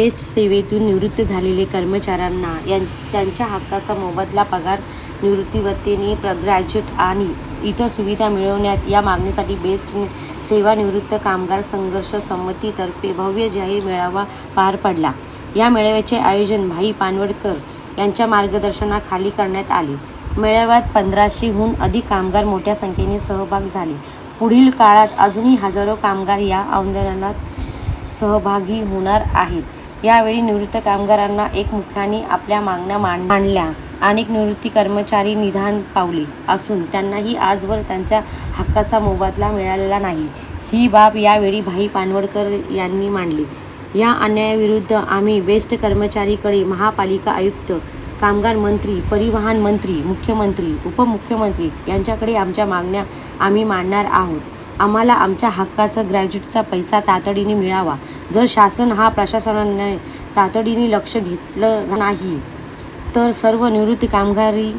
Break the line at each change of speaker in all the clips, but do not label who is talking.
Best सेवेतून निवृत्त झालेले कर्मचाऱ्यांना यां त्यांच्या हक्काचा मोबदला पगार निवृत्तीवतीने प्र ग्रॅज्युएट आणि इतर सुविधा मिळवण्यात या मागणीसाठी बेस्ट सेवानिवृत्त कामगार संघर्ष संमतीतर्फे भव्य जाहीर मेळावा पार पडला. या मेळाव्याचे आयोजन भाई पानवडकर यांच्या मार्गदर्शनाखाली करण्यात आले. मेळाव्यात पंधराशेहून अधिक कामगार मोठ्या संख्येने सहभाग झाले. पुढील काळात अजूनही हजारो कामगार या आंदोलनात सहभागी होणार आहेत. यावेळी निवृत्त कामगारांना एकमुखाने आपल्या मागण्या मांडल्या अनेक निवृत्ती कर्मचारी निधान पावले असून त्यांनाही आजवर त्यांच्या हक्काचा मोबदला मिळालेला नाही. ही बाब यावेळी भाई पानवडकर यांनी मांडली. या अन्यायाविरुद्ध आम्ही बेस्ट कर्मचारीकडे महापालिका आयुक्त कामगार मंत्री परिवहन मंत्री मुख्यमंत्री उपमुख्यमंत्री यांच्याकडे आमच्या मागण्या आम्ही मांडणार आहोत. आम्हाला आमच्या हक्काचा ग्रॅज्युएटचा पैसा तातडीने मिळावा. जर शासन हा प्रशासनाने तातडीने लक्ष घेतलं नाही तर सर्व निवृत्ती कामगारी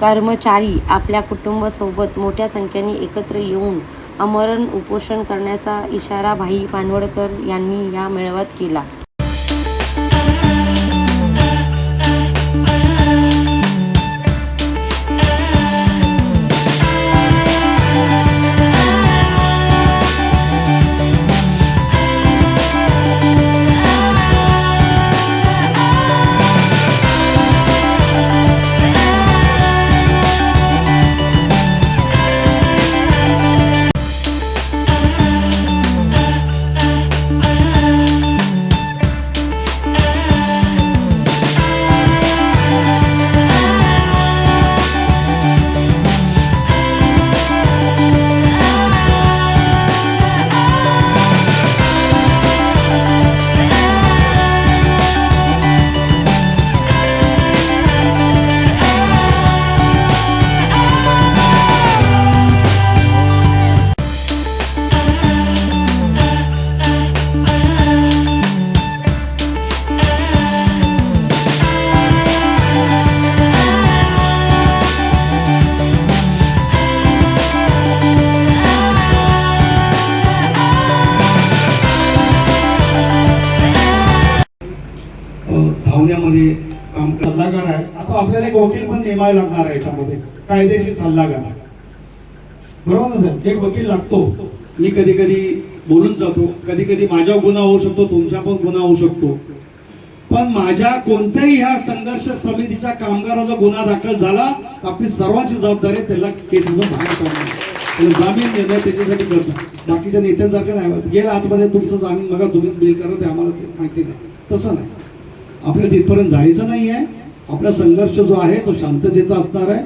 कर्मचारी आपल्या कुटुंबासोबत मोठ्या संख्येने एकत्र येऊन अमरण उपोषण करण्याचा इशारा भाई पानवडकर यांनी या मेळाव्यात केला.
धावण्यामध्ये काम
सल्लागार आहे आता आपल्याला एक वकील पण नेमायला लागणार आहे याच्यामध्ये. कायदेशीर सल्लागार. बरोबर ना साहेब? एक वकील लागतो.
मी कधी कधी बोलून जातो. कधी कधी माझ्या गुन्हा होऊ शकतो तुमच्या पण गुन्हा होऊ शकतो. पण माझ्या कोणत्याही ह्या संघर्ष समितीच्या कामगाराचा गुन्हा दाखल झाला आपली सर्वांची जबाबदारी त्याला केसमध्ये बाहेर काढणं. जामीन देणं त्याच्यासाठी करतो बाकीच्या नेत्यांसारखं नाही. होत. गेला आतमध्ये तुमचं जामीन बघा तुम्हीच बिल करा ते आम्हाला ते माहिती नाही तसं नाही. आपल्याला तिथपर्यंत जायचं नाही आहे. आपला संघर्ष जो आहे तो शांततेचा असणार आहे.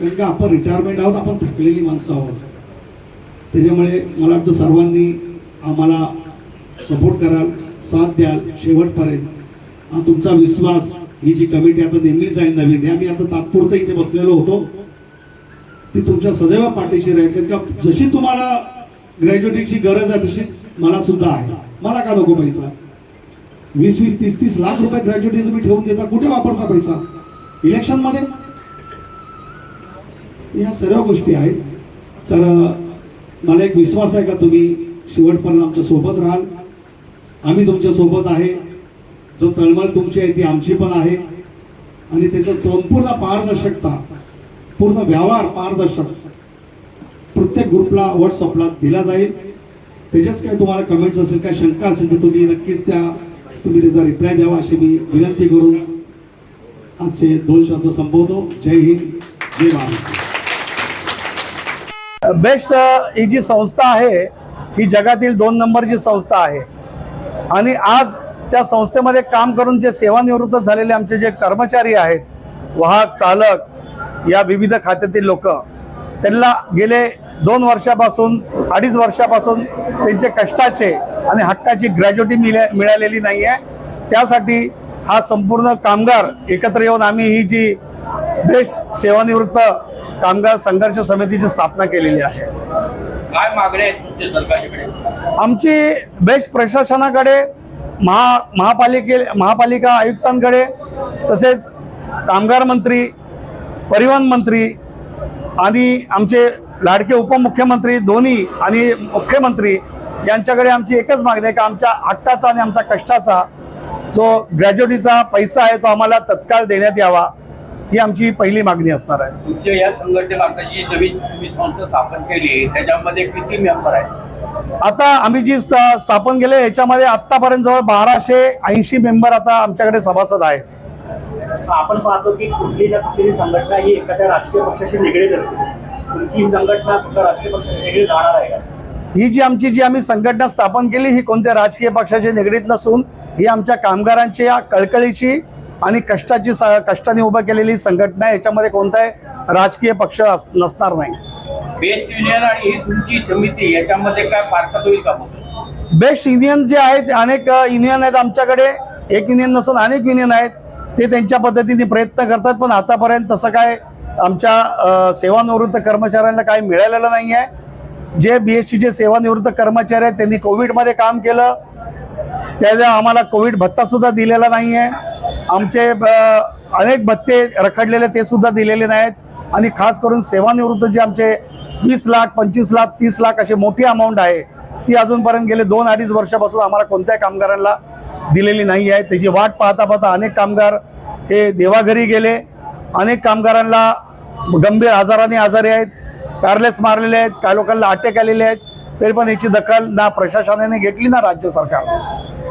कारण का आपण रिटायरमेंट आहोत आपण थकलेली माणसं आहोत. त्याच्यामुळे मला वाटतं सर्वांनी आम्हाला सपोर्ट कराल साथ द्याल शेवटपर्यंत. आणि तुमचा विश्वास ही जी कमिटी आता नेमलीच जाईल नवीन आम्ही आता तात्पुरतं इथे बसलेलो होतो. ती तुमच्या सदैव पाठीशी राहील. कारण का जशी तुम्हाला ग्रॅज्युएटीची गरज आहे तशी मला सुद्धा आहे. मला का नको पैसा? वीस वीस तीस तीस लाख रुपये ग्रॅज्युएटी तुम्ही ठेवून देता. कुठे वापरता पैसा? इलेक्शनमध्ये? या ह्या सर्व गोष्टी आहेत. तर मला एक विश्वास आहे का तुम्ही? शेवटपर्यंत आमच्यासोबत राहाल. आम्ही तुमच्यासोबत आहे. जो तळमळ तुमची आहे ती आमची पण आहे. आणि त्याचं संपूर्ण पारदर्शकता पूर्ण व्यवहार पारदर्शक प्रत्येक ग्रुपला व्हॉट्सअपला दिला जाईल. त्याच्याच काय तुम्हाला कमेंट्स असेल काय शंका असेल तर तुम्ही नक्कीच त्या तुम्ही त्याचा रिप्लाय द्यावा अशी मी विनंती करून आजचे दोन शब्द संपवतो. जय हिंद जय महाराष्ट्र
बेस्ट ही जी संस्था आहे ही जगातील दोन नंबरची संस्था आहे. आणि आज त्या संस्थेमध्ये काम करून जे सेवानिवृत्त झालेले आमचे जे कर्मचारी आहेत वाहक चालक या विविध खात्यातील लोक त्यांना गेले दोन वर्षापासून अडीच वर्षापासून त्यांचे कष्टाचे आणि हक्काची ग्रॅज्युटी मिळा मिळालेली नाही आहे त्यासाठी हा संपूर्ण कामगार एकत्र येऊन आम्ही ही जी बेस्ट सेवानिवृत्त कामगार संघर्ष समितीची स्थापना केलेली आहे.
काय सरकारकडे?
आमची बेस्ट प्रशासनाकडे महा महापालिके महापालिका आयुक्तांकडे तसेच कामगार मंत्री परिवहन मंत्री आणि आमचे लाडके उपमुख्यमंत्री दोन्ही आणि मुख्यमंत्री यांच्याकडे आमची एकच मागणी आहे की आमच्या हक्काचा आणि आमच्या कष्टाचा जो ग्रॅज्युएटीचा पैसा आहे तो आम्हाला तत्काळ देण्यात यावा ही आमची पहिली मागणी असणार आहे.
तुमच्या या संघटनेमार्फत जी नवीन तुम्ही संस्था स्थापन केली त्याच्यामध्ये किती मेंबर आहेत?
आता आम्ही जी स्था- स्थापन केले याच्यामध्ये आतापर्यंत जवळ बाराशे ऐंशी मेंबर आता आमच्याकडे सभासद आहेत.
आपण पाहतो की कुठली ना कुठली संघटना ही एखाद्या राजकीय पक्षाशी निगडीत असते. तुमची ही संघटना कुठल्या राजकीय पक्षाशी निगडीत राहणार आहे का?
ही जी आमची जी आम्ही संघटना स्थापन केली ही कोणत्या राजकीय पक्षाची निगडीत नसून ही आमच्या कामगारांच्या कळकळीची आणि कष्टाची स- कष्टाने उभं केलेली संघटना आहे. याच्यामध्ये कोणताही राजकीय पक्ष अस- नसणार नाही.
बेस्ट युनियन आणि ही तुमची समिती याच्यामध्ये काय फारकत होईल का
बेस्ट युनियन जे आहेत अनेक युनियन आहेत आमच्याकडे. एक युनियन नसून अनेक युनियन आहेत. ते त्यांच्या पद्धतीने प्रयत्न करतात पण आतापर्यंत तसं काय आमच्या सेवानिवृत्त कर्मचाऱ्यांना काही मिळालेलं नाही आहे जे बी एस सीचे सेवानिवृत्त कर्मचारी आहेत त्यांनी कोविडमध्ये काम केलं. त्याचा आम्हाला कोविड भत्तासुद्धा दिलेला नाही आहे आमचे अनेक भत्ते रखडलेले ते सुद्धा दिलेले नाहीत. आणि खास करून सेवानिवृत्त जे आमचे वीस लाख पंचवीस लाख तीस लाख अशी मोठी अमाऊंट आहे ती अजूनपर्यंत गेले दोन अडीच वर्षापासून आम्हाला कोणत्याही कामगारांना दिलेली नाही आहे. त्याची वाट पाहता पाहता अनेक कामगार हे देवाघरी गेले. अनेक कामगारांना गंभीर आजाराने आजारी आहेत. पॅरलेस मारलेले आहेत काही लोकांना अटक आलेले आहेत तरी पण याची दखल ना प्रशासनाने घेतली ना राज्य सरकारने.